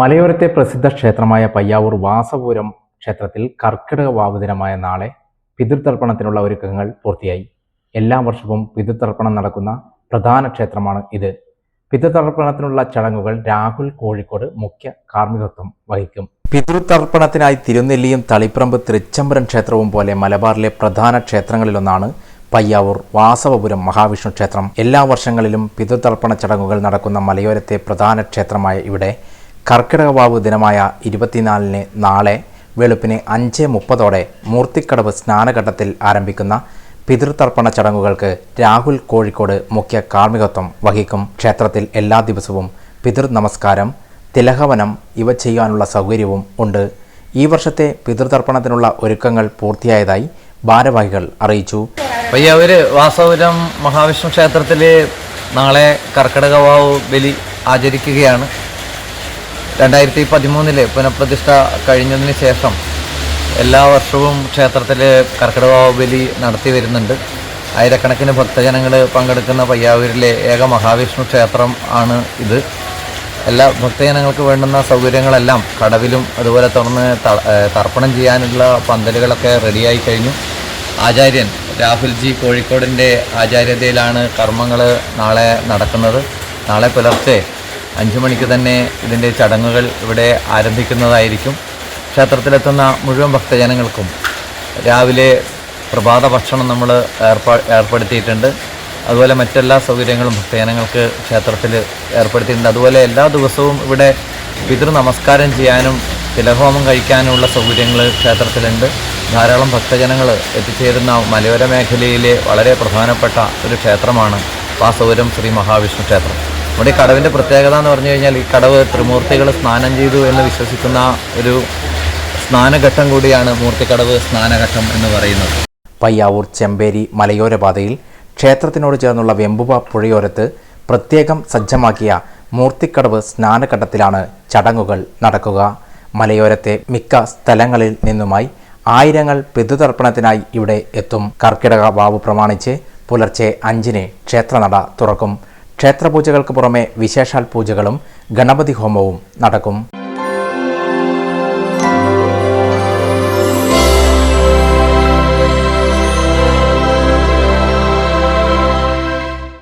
മലയോരത്തെ പ്രസിദ്ധ ക്ഷേത്രമായ പയ്യാവൂർ വാസപുരം ക്ഷേത്രത്തിൽ കർക്കിടക വാവുദിനമായ നാളെ പിതൃതർപ്പണത്തിനുള്ള ഒരുക്കങ്ങൾ പൂർത്തിയായി. എല്ലാ വർഷവും പിതൃതർപ്പണം നടക്കുന്ന പ്രധാന ക്ഷേത്രമാണ് ഇത്. പിതൃതർപ്പണത്തിനുള്ള ചടങ്ങുകൾ രാഹുൽ കോഴിക്കോട് മുഖ്യ കാർമ്മികത്വം വഹിക്കും. പിതൃതർപ്പണത്തിനായി തിരുനെല്ലിയും തളിപ്പറമ്പ് തൃച്ചംബരം ക്ഷേത്രവും പോലെ മലബാറിലെ പ്രധാന ക്ഷേത്രങ്ങളിലൊന്നാണ് പയ്യാവൂർ വാസവപുരം മഹാവിഷ്ണു ക്ഷേത്രം. എല്ലാ വർഷങ്ങളിലും പിതൃതർപ്പണ ചടങ്ങുകൾ നടക്കുന്ന മലയോരത്തെ പ്രധാന ക്ഷേത്രമായ ഇവിടെ കർക്കിടകവാവ് ദിനമായ ഇരുപത്തിനാലിന് നാളെ വെളുപ്പിന് അഞ്ച് മുപ്പതോടെ മൂർത്തിക്കടവ് സ്നാനഘട്ടത്തിൽ ആരംഭിക്കുന്ന പിതൃതർപ്പണ ചടങ്ങുകൾക്ക് രാഹുൽ കോഴിക്കോട് മുഖ്യ കാർമ്മികത്വം വഹിക്കും. ക്ഷേത്രത്തിൽ എല്ലാ ദിവസവും പിതൃ നമസ്കാരം തിലഹവനം ഇവ ചെയ്യാനുള്ള സൗകര്യവും ഉണ്ട്. ഈ വർഷത്തെ പിതൃതർപ്പണത്തിനുള്ള ഒരുക്കങ്ങൾ പൂർത്തിയായതായി ഭാരവാഹികൾ അറിയിച്ചു. പയ്യാവൂര് വാസപുരം മഹാവിഷ്ണു ക്ഷേത്രത്തിൽ നാളെ കർക്കിടകവാവ് ബലി ആചരിക്കുകയാണ്. രണ്ടായിരത്തി പതിമൂന്നിലെ പുനഃപ്രതിഷ്ഠ കഴിഞ്ഞതിന് ശേഷം എല്ലാ വർഷവും ക്ഷേത്രത്തിൽ കർക്കിടക ബലി നടത്തി വരുന്നുണ്ട്. ആയിരക്കണക്കിന് ഭക്തജനങ്ങൾ പങ്കെടുക്കുന്ന പയ്യാവൂരിലെ ഏക മഹാവിഷ്ണു ക്ഷേത്രം ആണ് ഇത്. എല്ലാ ഭക്തജനങ്ങൾക്ക് വേണ്ടുന്ന സൗകര്യങ്ങളെല്ലാം കടവിലും അതുപോലെ തുറന്ന് തർപ്പണം ചെയ്യാനുള്ള പന്തലുകളൊക്കെ റെഡിയായി കഴിഞ്ഞു. ആചാര്യൻ രാഹുൽ ജി കോഴിക്കോടിന്റെ ആചാര്യതയിലാണ് കർമ്മങ്ങൾ നാളെ നടക്കുന്നത്. നാളെ പുലർച്ചെ അഞ്ചു മണിക്ക് തന്നെ ഇതിന്റെ ചടങ്ങുകൾ ഇവിടെ ആരംഭിക്കുന്നതായിരിക്കും. ക്ഷേത്രത്തിലെത്തുന്ന മുഴുവൻ ഭക്തജനങ്ങൾക്കും രാവിലെ പ്രഭാത ഭക്ഷണം നമ്മൾ ഏർപ്പാ ഏർപ്പെടുത്തിയിട്ടുണ്ട്. അതുപോലെ മറ്റെല്ലാ സൗകര്യങ്ങളും ഭക്തജനങ്ങൾക്ക് ക്ഷേത്രത്തിൽ ഏർപ്പെടുത്തിയിട്ടുണ്ട്. അതുപോലെ എല്ലാ ദിവസവും ഇവിടെ പിതൃ നമസ്കാരം ചെയ്യാനും തിലഹോമം കഴിക്കാനുമുള്ള സൗകര്യങ്ങൾ ക്ഷേത്രത്തിലുണ്ട്. ധാരാളം ഭക്തജനങ്ങൾ എത്തിച്ചേരുന്ന മലയോര മേഖലയിലെ വളരെ പ്രധാനപ്പെട്ട ഒരു ക്ഷേത്രമാണ് വാസപുരം ശ്രീ മഹാവിഷ്ണു ക്ഷേത്രം. നമ്മുടെ ഈ കടവിന്റെ പ്രത്യേകത എന്ന് പറഞ്ഞു കഴിഞ്ഞാൽ ഈ കടവ് ത്രിമൂർത്തികൾ സ്നാനം ചെയ്തു എന്ന് വിശ്വസിക്കുന്ന ഒരു സ്നാനഘട്ടം കൂടിയാണ് മൂർത്തിക്കടവ് സ്നാനഘട്ടം എന്ന് പറയുന്നത്. പയ്യാവൂർ ചെമ്പേരി മലയോര പാതയിൽ ക്ഷേത്രത്തിനോട് ചേർന്നുള്ള വെമ്പുവ പുഴയോരത്ത് പ്രത്യേകം സജ്ജമാക്കിയ മൂർത്തിക്കടവ് സ്നാനഘട്ടത്തിലാണ് ചടങ്ങുകൾ നടക്കുക. മലയോരത്തെ മിക്ക സ്ഥലങ്ങളിൽ നിന്നുമായി ആയിരങ്ങൾ പിതൃതർപ്പണത്തിനായി ഇവിടെ എത്തും. കർക്കിടക വാവ് പ്രമാണിച്ച് പുലർച്ചെ അഞ്ചിന് ക്ഷേത്രനട തുറക്കും. ക്ഷേത്രപൂജകൾക്ക് പുറമെ വിശേഷാൽ പൂജകളും ഗണപതി ഹോമവും നടക്കും.